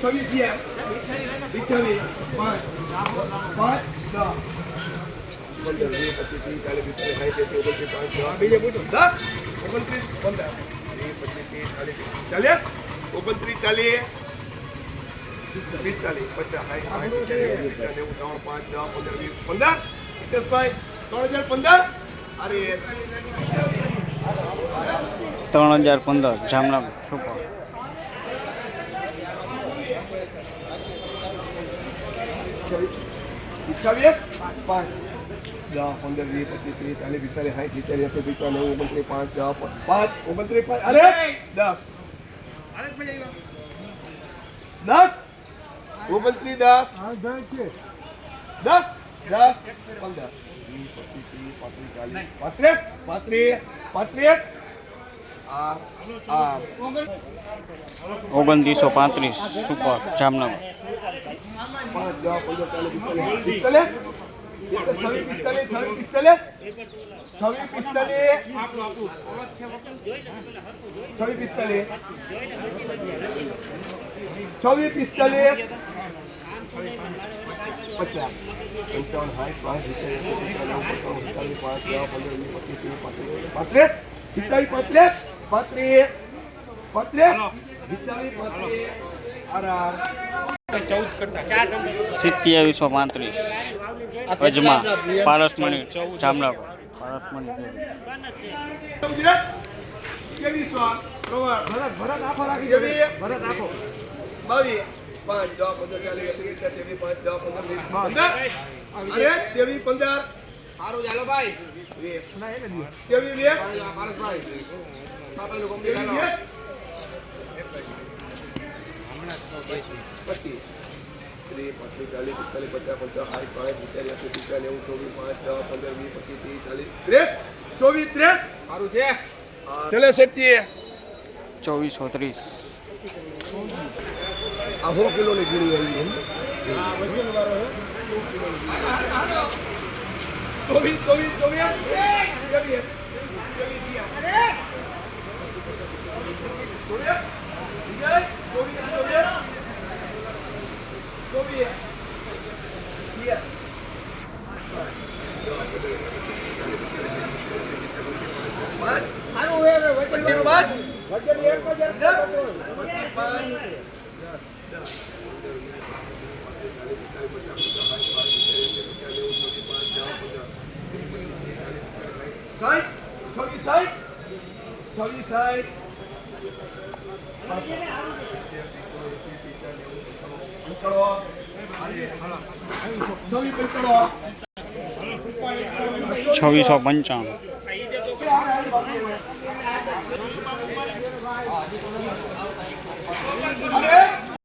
છવ્વીસ થયા અઠ્યાવીસ પાંચ પાંચ દસ પંદર પચીસ ત્રીસ ચાલીસ પિસ્તાલીસ સાઠ એંસી ઓગણત્રીસ. પાંચ બીજે પૂછો દસ ઓગણત્રીસ પંદર વીસ પચીસ. ત્રીસ ચાલીસ ચાલીસ ઓગણત્રીસ ચાલીસ પિસ્તાલીસ પચાસ સિત્તેર, એંસી, નેવું ત્રણ પાંચ દસ પંદર વીસ પંદર. હિતેશભાઈ ત્રણ હજાર પંદર. અરે. ત્રણ હજાર પંદર. જામનગર. સુપર અઠ્યાવીસ પાંચ. દસ પંદર વીસ પચીસ ત્રીસ ચાલીસ પિસ્તાલીસ સાઠ સિત્તેર એંસી પિસ્તાલીસ નેવું ઓગણત્રીસ પાંચ દસ પાંચ ઓગણત્રીસ પાંચ. અરે! દસ. દસ? ઓગણત્રીસ દસ? દસ? દસ? પંદર. વીસ પચીસ ત્રીસ પાંત્રીસ ચાલીસ. પાંત્રીસ? પાંત્રીસ? પાંત્રીસ? ઓગણત્રીસો પાંત્રીસ, સુપર, જામનગર. છવ્વીસ પિસ્તાલીસ. પચાસ. પંચાવન, સાઠ પાંચ સિત્તેર પચીસ ત્રીસ પાંત્રીસ, પિસ્તાલીસ, પાંત્રીસ. પાંત્રીસ પિસ્તાલીસ પાંત્રીસ આર આર. સિત્યાવીસો પાંત્રીસ. અજમા. પારસમણી જામનગર પારસમણી પાંચ દસ પંદર ચાલીસ એકત્રીસ પાંચ દસ પંદર પંદર અરે તેવીસ પંદર. સારું ચાલો ભાઈ. વીસ. વીસ. પચીસ ત્રીસ પાંત્રીસ ચાલીસ પિસ્તાલીસ પચાસ સાઠ પાંચ સિત્તેર એંસી પિસ્તાલીસ નેવું ચોવીસ પાંચ દસ પંદર વીસ ચાલીસ ત્રીસ ચોવીસ ત્રીસ સારું છે ચોવીસો ત્રીસ આ સો કિલોની ગીરી આવી ચોવીસ ચોવીસ ચોવીસ ચોવીસ વિજય ચોવીસ ચોવીસ ચોવીસ થયા. પાંચ પચીસ પાંચ પચીસ પાંચ સાઠ છવ્વીસ સાઠ છવ્વીસ સાઠ પકડો છવ્વીસ પંચાણું.